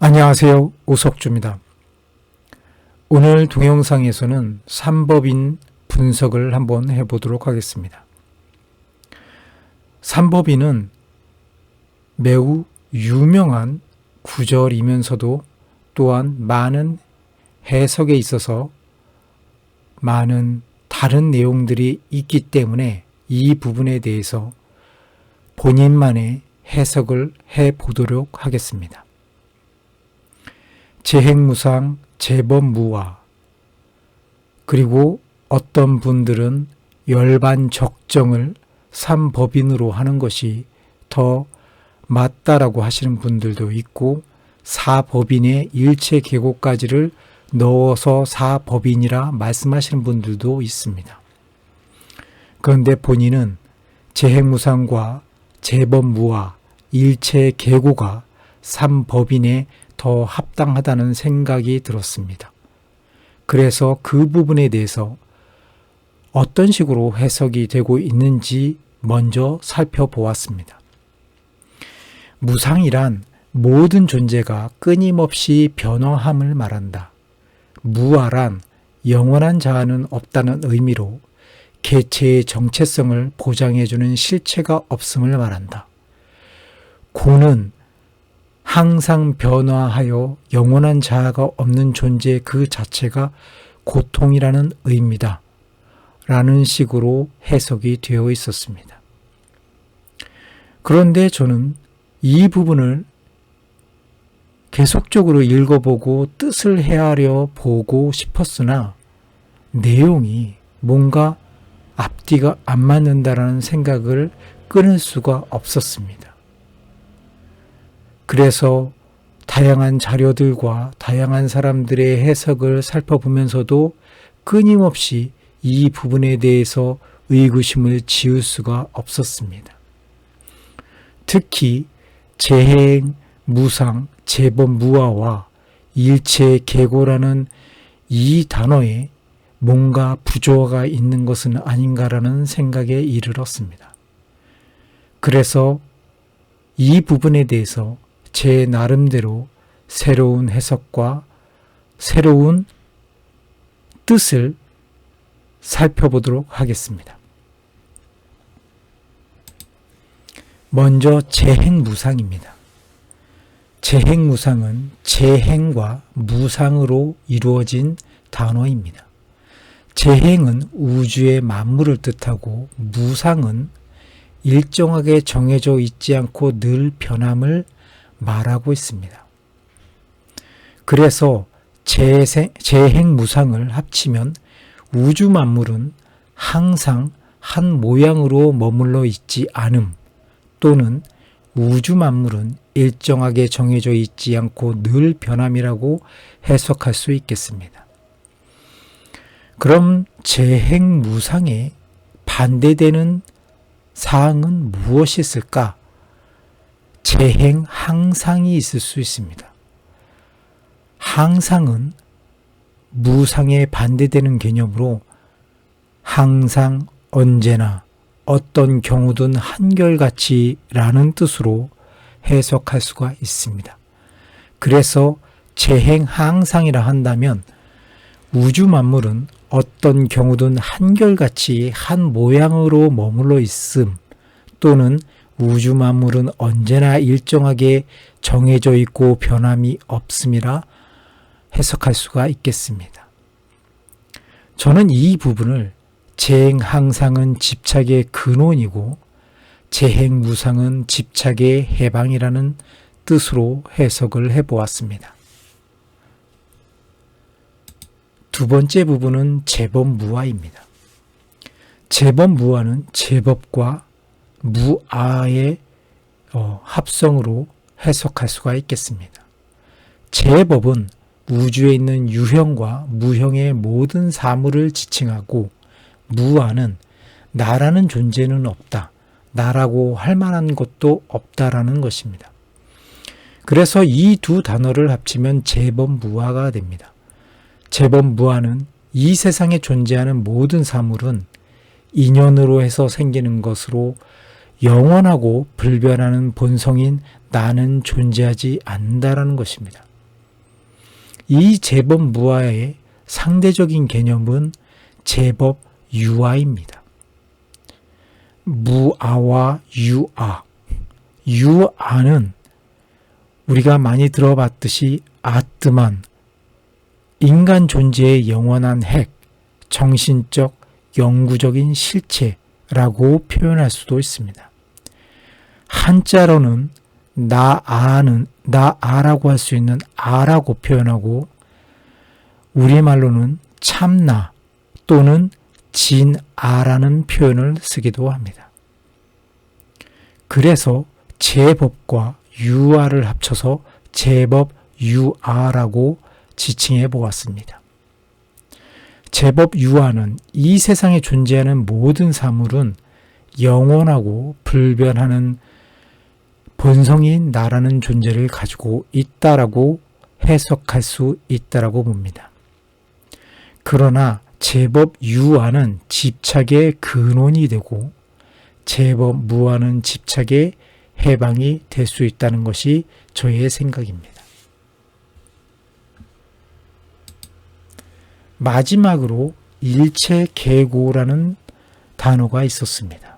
안녕하세요. 오석주입니다. 오늘 동영상에서는 삼법인 분석을 한번 해보도록 하겠습니다. 삼법인은 매우 유명한 구절이면서도 또한 많은 해석에 있어서 많은 다른 내용들이 있기 때문에 이 부분에 대해서 본인만의 해석을 해 보도록 하겠습니다. 재행무상, 재범무화, 그리고 어떤 분들은 열반 적정을 삼법인으로 하는 것이 더 맞다라고 하시는 분들도 있고 사법인의 일체 계곡까지를 넣어서 사법인이라 말씀하시는 분들도 있습니다. 그런데 본인은 재행무상과 재범무화, 일체 계고가 삼법인에 더 합당하다는 생각이 들었습니다. 그래서 그 부분에 대해서 어떤 식으로 해석이 되고 있는지 먼저 살펴보았습니다. 무상이란 모든 존재가 끊임없이 변화함을 말한다. 무아란 영원한 자아는 없다는 의미로 개체의 정체성을 보장해주는 실체가 없음을 말한다. 고는 항상 변화하여 영원한 자아가 없는 존재 그 자체가 고통이라는 의미다. 라는 식으로 해석이 되어 있었습니다. 그런데 저는 이 부분을 계속적으로 읽어보고 뜻을 헤아려 보고 싶었으나 내용이 뭔가 앞뒤가 안 맞는다라는 생각을 끊을 수가 없었습니다. 그래서 다양한 자료들과 다양한 사람들의 해석을 살펴보면서도 끊임없이 이 부분에 대해서 의구심을 지울 수가 없었습니다. 특히 재행, 무상, 재범, 무아와 일체 계고라는 이 단어에 뭔가 부조화가 있는 것은 아닌가라는 생각에 이르렀습니다. 그래서 이 부분에 대해서 제 나름대로 새로운 해석과 새로운 뜻을 살펴보도록 하겠습니다. 먼저 재행무상입니다. 재행무상은 재행과 무상으로 이루어진 단어입니다. 재행은 우주의 만물을 뜻하고 무상은 일정하게 정해져 있지 않고 늘 변함을 말하고 있습니다. 그래서 재생, 재행 무상을 합치면 우주 만물은 항상 한 모양으로 머물러 있지 않음 또는 우주 만물은 일정하게 정해져 있지 않고 늘 변함이라고 해석할 수 있겠습니다. 그럼 재행 무상에 반대되는 사항은 무엇이 있을까? 재행 항상이 있을 수 있습니다. 항상은 무상에 반대되는 개념으로 항상 언제나 어떤 경우든 한결같이라는 뜻으로 해석할 수가 있습니다. 그래서 재행 항상이라 한다면 우주 만물은 어떤 경우든 한결같이 한 모양으로 머물러 있음 또는 우주 만물은 언제나 일정하게 정해져 있고 변함이 없음이라 해석할 수가 있겠습니다. 저는 이 부분을 재행 항상은 집착의 근원이고 재행 무상은 집착의 해방이라는 뜻으로 해석을 해보았습니다. 두 번째 부분은 제법 무아입니다. 제법 무아는 제법과 무아의 어, 합성으로 해석할 수가 있겠습니다. 제법은 우주에 있는 유형과 무형의 모든 사물을 지칭하고 무아는 나라는 존재는 없다. 나라고 할 만한 것도 없다라는 것입니다. 그래서 이 두 단어를 합치면 제법 무아가 됩니다. 재범무아는 이 세상에 존재하는 모든 사물은 인연으로 해서 생기는 것으로 영원하고 불변하는 본성인 나는 존재하지 않는다라는 것입니다. 이 제법 무아의 상대적인 개념은 제법 유아입니다. 무아와 유아. 유아는 우리가 많이 들어봤듯이 아트만, 인간 존재의 영원한 핵, 정신적, 영구적인 실체라고 표현할 수도 있습니다. 한자로는 나아는 나아라고 할 수 있는 아라고 표현하고 우리말로는 참나 또는 진아라는 표현을 쓰기도 합니다. 그래서 제법과 유아를 합쳐서 제법 유아라고 지칭해 보았습니다. 제법 유아는 이 세상에 존재하는 모든 사물은 영원하고 불변하는 본성인 나라는 존재를 가지고 있다라고 해석할 수 있다라고 봅니다. 그러나 제법 유아는 집착의 근원이 되고 제법 무아는 집착의 해방이 될 수 있다는 것이 저의 생각입니다. 마지막으로 일체 계고라는 단어가 있었습니다.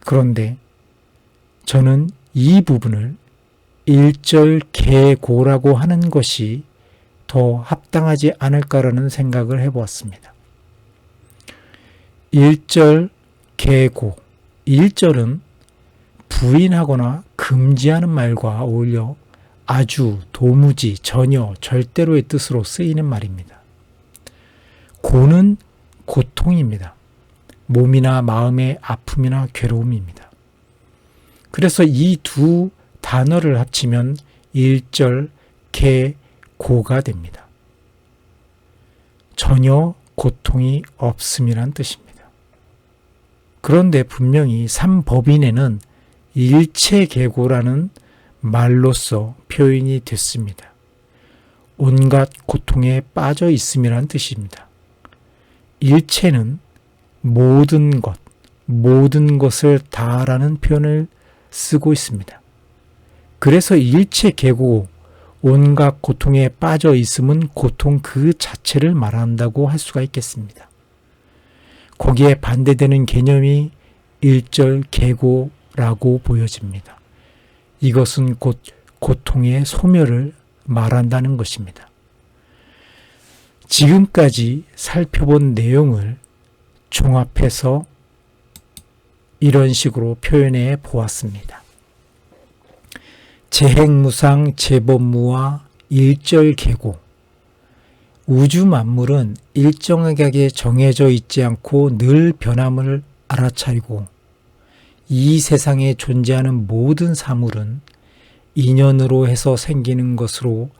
그런데 저는 이 부분을 일절계고라고 하는 것이 더 합당하지 않을까라는 생각을 해보았습니다. 일절계고, 일절은 부인하거나 금지하는 말과 어울려 아주, 도무지, 전혀, 절대로의 뜻으로 쓰이는 말입니다. 고는 고통입니다. 몸이나 마음의 아픔이나 괴로움입니다. 그래서 이 두 단어를 합치면 일절 개 고가 됩니다. 전혀 고통이 없음이란 뜻입니다. 그런데 분명히 삼법인에는 일체계고라는 말로서 표현이 됐습니다. 온갖 고통에 빠져 있음이란 뜻입니다. 일체는 모든 것, 모든 것을 다라는 표현을 쓰고 있습니다. 그래서 일체 계고 온갖 고통에 빠져 있음은 고통 그 자체를 말한다고 할 수가 있겠습니다. 거기에 반대되는 개념이 일절 계고라고 보여집니다. 이것은 곧 고통의 소멸을 말한다는 것입니다. 지금까지 살펴본 내용을 종합해서 이런 식으로 표현해 보았습니다. 재행무상 재법무와 일절계고 우주 만물은 일정하게 정해져 있지 않고 늘 변함을 알아차리고 이 세상에 존재하는 모든 사물은 인연으로 해서 생기는 것으로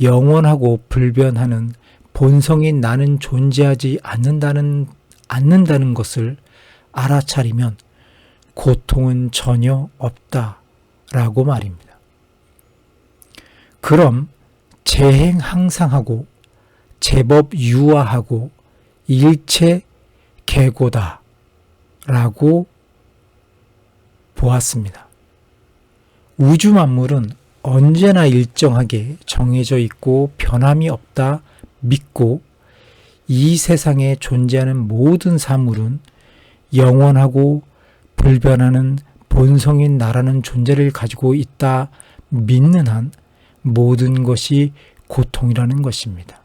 영원하고 불변하는 본성인 나는 존재하지 않는다는 않는다는 것을 알아차리면 고통은 전혀 없다 라고 말입니다. 그럼 재행 항상 하고 제법 유아하고 일체 개고다 라고 보았습니다. 우주 만물은 언제나 일정하게 정해져 있고 변함이 없다 믿고 이 세상에 존재하는 모든 사물은 영원하고 불변하는 본성인 나라는 존재를 가지고 있다 믿는 한 모든 것이 고통이라는 것입니다.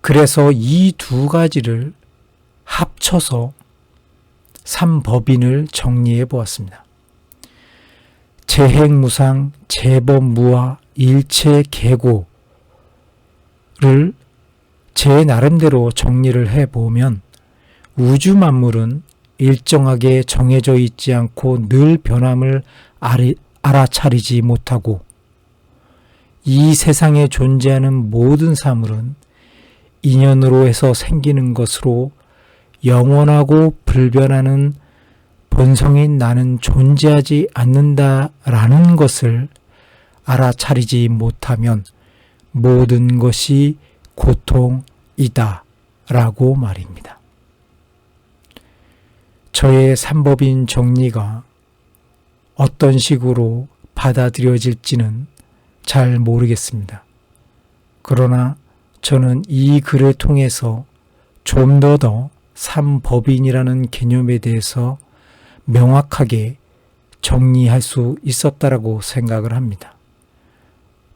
그래서 이 두 가지를 합쳐서 삼법인을 정리해 보았습니다. 재행무상, 재법무와 일체계고를 제 나름대로 정리를 해 보면 우주 만물은 일정하게 정해져 있지 않고 늘 변함을 알아차리지 못하고 이 세상에 존재하는 모든 사물은 인연으로 해서 생기는 것으로 영원하고 불변하는 본성인 나는 존재하지 않는다라는 것을 알아차리지 못하면 모든 것이 고통이다 라고 말입니다. 저의 삼법인 정리가 어떤 식으로 받아들여질지는 잘 모르겠습니다. 그러나 저는 이 글을 통해서 좀더더 삼법인이라는 개념에 대해서 명확하게 정리할 수 있었다라고 생각을 합니다.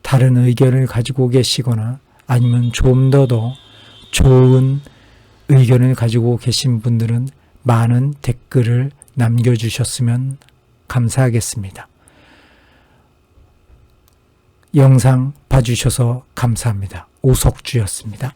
다른 의견을 가지고 계시거나 아니면 좀 더더 좋은 의견을 가지고 계신 분들은 많은 댓글을 남겨주셨으면 감사하겠습니다. 영상 봐주셔서 감사합니다. 오석주였습니다.